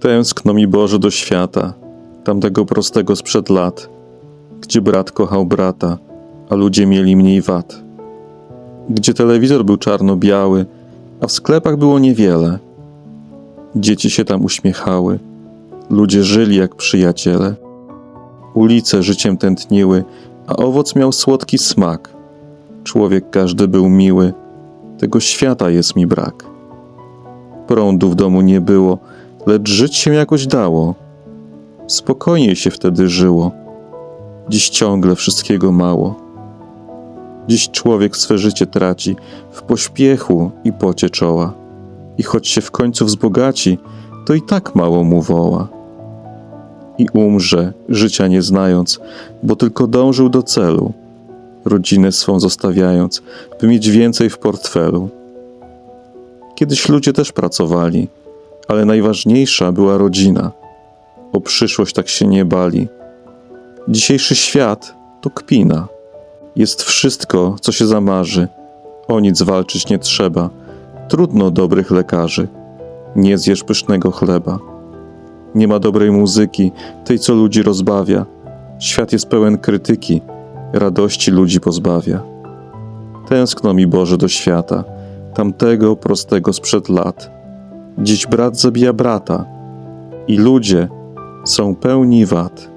Tęskno mi Boże do świata, tamtego prostego sprzed lat, gdzie brat kochał brata, a ludzie mieli mniej wad. Gdzie telewizor był czarno-biały, a w sklepach było niewiele. Dzieci się tam uśmiechały, ludzie żyli jak przyjaciele. Ulice życiem tętniły, a owoc miał słodki smak. Człowiek każdy był miły, tego świata jest mi brak. Prądu w domu nie było, lecz żyć się jakoś dało. Spokojniej się wtedy żyło. Dziś ciągle wszystkiego mało. Dziś człowiek swe życie traci w pośpiechu i pocie czoła. I choć się w końcu wzbogaci, to i tak mało mu woła. I umrze, życia nie znając, bo tylko dążył do celu, rodzinę swą zostawiając, by mieć więcej w portfelu. Kiedyś ludzie też pracowali, ale najważniejsza była rodzina. O przyszłość tak się nie bali. Dzisiejszy świat to kpina. Jest wszystko, co się zamarzy. O nic walczyć nie trzeba. Trudno dobrych lekarzy. Nie zjesz pysznego chleba. Nie ma dobrej muzyki, tej co ludzi rozbawia. Świat jest pełen krytyki, radości ludzi pozbawia. Tęskno mi Boże do świata, tamtego prostego sprzed lat. Dziś brat zabija brata i ludzie są pełni wad.